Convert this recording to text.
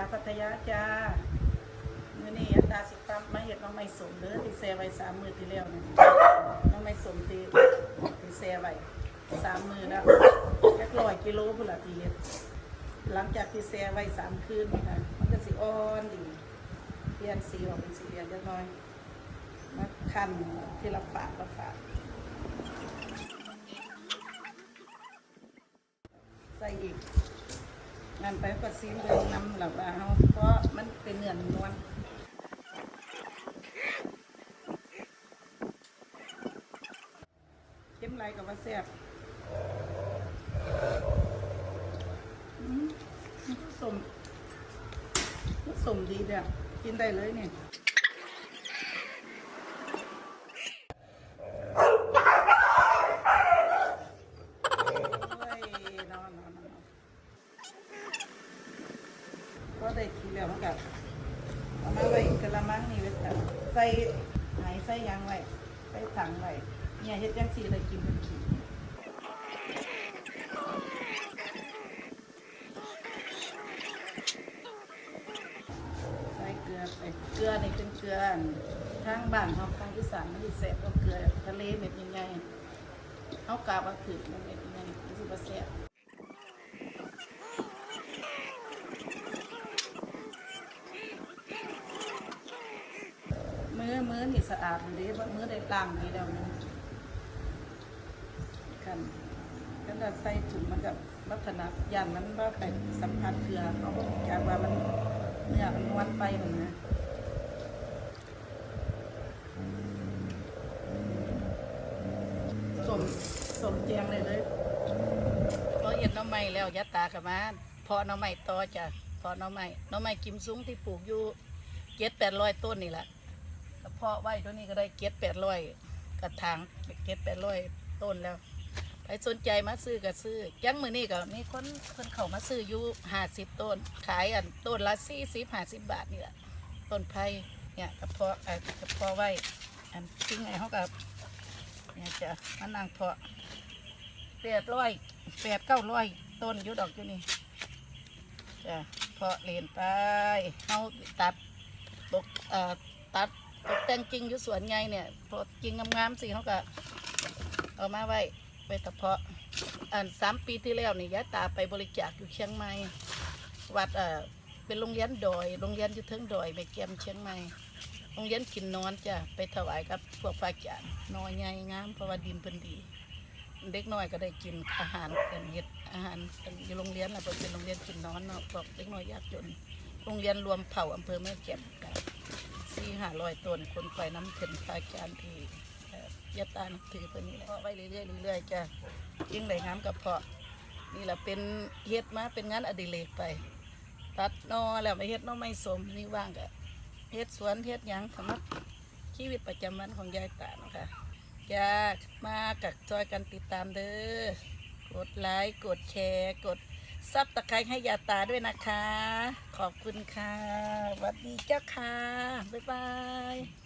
าพัทยาจ้ามื้อนี้อัตราสิปั๊บมาเฮ็ดน้องไม้สมเด้อที่แซ่ไว้สามมือทีแล้วนี่น้องไม้สมที่ที่แซ่ไว้สามมือแล้วจักร้อยกิโลพุ่นละที่เฮ็ดหลังจากที่แซ่ไว้สามคืนนะมันก็สิอ่อนดีเปลี่ยนสีออกเป็นสีเหลืองจักน่อยมาคั่นที่ละฝากละฝากใส่อีก นั่นไปก็ซีมเรื่องน้ำหลับเฮาเพราะมันเป็นเนื้อนวลเข้มไรกับว่าแซ่บอืมมันก็สมมันสมดีเด้อกินได้เลยเนี่ยโอ้ยนอนนอนนอน ก็ ได้ทีแล้วมันกับเอามาไว้กระมังนี่ไว้จ้ะใส่ไหายใส่ยางไว้ใส่ถังไว้เนี่ยเฮ็ดจังซี่เลยกินเป็นขี้ใส่เกลือไปเกลือนี่เป็นเกลือทางบ้านเฮาทางอีสานมันสิแซ่บกว่าเกลือทะเลเม็ดใหญ่ๆเฮากะว่าคือมันเม็ดใหญ่มันสิบ่แซ่บ มือมือนี่สะอาดอยู่ดีว่ามือได้ล้างดีแล้วนี่กันกันถ้าใส่ถุงมันกับลักษณะย่านมันว่าไปสัมผัสเกลือเขาจากว่ามันเนื้อมันนวลไปมันนะสมสมแจงเลยเลยพอเห็นน้องไม้แล้วยัดตากับมาเพอหน้องไม้ต่อจ้ะเพอหน้องไม้น้องไม้กิมซุ้งที่ปลูกอยู่เจ็ดแปดร้อยต้นนี่แหละ เพาะไว้ตัวนี้ก็ได้เก็ดแปดร้อยกระถางเก็ดแปดร้อยต้นแล้วใครสนใจมาซื้อก็ซื้อยังมือนี่ก็มีคนคนเขามาซื้ออยู่ห้าสิบต้น ขายอันต้นละสี่สิบห้าสิบบาทนี่แหละต้นไผ่เนี่ยกระเพาะเอ่อกระเพาะไว้อันจริงไงเขากับเนี่ยจะมานั่งเพาะแปดร้อยแปดเก้าร้อยต้นยู่ดอกอยู่นี่จะเพาะเลนไปเขาตัดตกเอ่อตัด ตกแต่งจริงอยู่สวนไงเนี่ยพอจริงงามๆสิเขาก็เอามาไว้ไว้แต่เพาะอันสามปีที่แล้วนี่ยายตาไปบริจาคอยู่เชียงใหม่วัดเอ่อเป็นโรงเรียนดอยโรงเรียนอยู่เทิงดอยไปเกียมเชียงใหม่โรงเรียนกินนอนจ้ะไปถวายกับพวกพระอาจารย์นอยใหญ่งามเพราะว่าดินเพิ่นดี เด็กน้อยก็ได้กินอาหารกันเฮ็ดอาหารอยู่โรงเรียนนะเพิ่นเป็นโรงเรียนกินนอนเนาะพวกเด็กน้อยยากจนโรงเรียนรวมเผ่าอำเภอแม่แจ่มกัน ห้าร้อยต้นคนไปน้ำถึงพระอาจารย์ที่เอ่อยะตานถือเพิ่นนี่แหละเพาะไว้เรื่อยๆเรื่อยๆจ้ะยิ่งได้งามกับเพาะ นี่แหละเป็นเฮ็ดมาเป็นงานอดิเรกไป ตัดนอแล้วไปเฮ็ดนอไม่สมนี่ว่างก็เฮ็ดสวนเฮ็ดหยังสำหรับชีวิตประจำวันของยายตาเนาะคะจ้ามากักจอยกันติดตามเด้อกดไลค์กดแชร์กด ซับตะไคร้ให้ยาตาด้วยนะคะ ขอบคุณค่ะสวัสดีเจ้าค่ะ บ๊ายบาย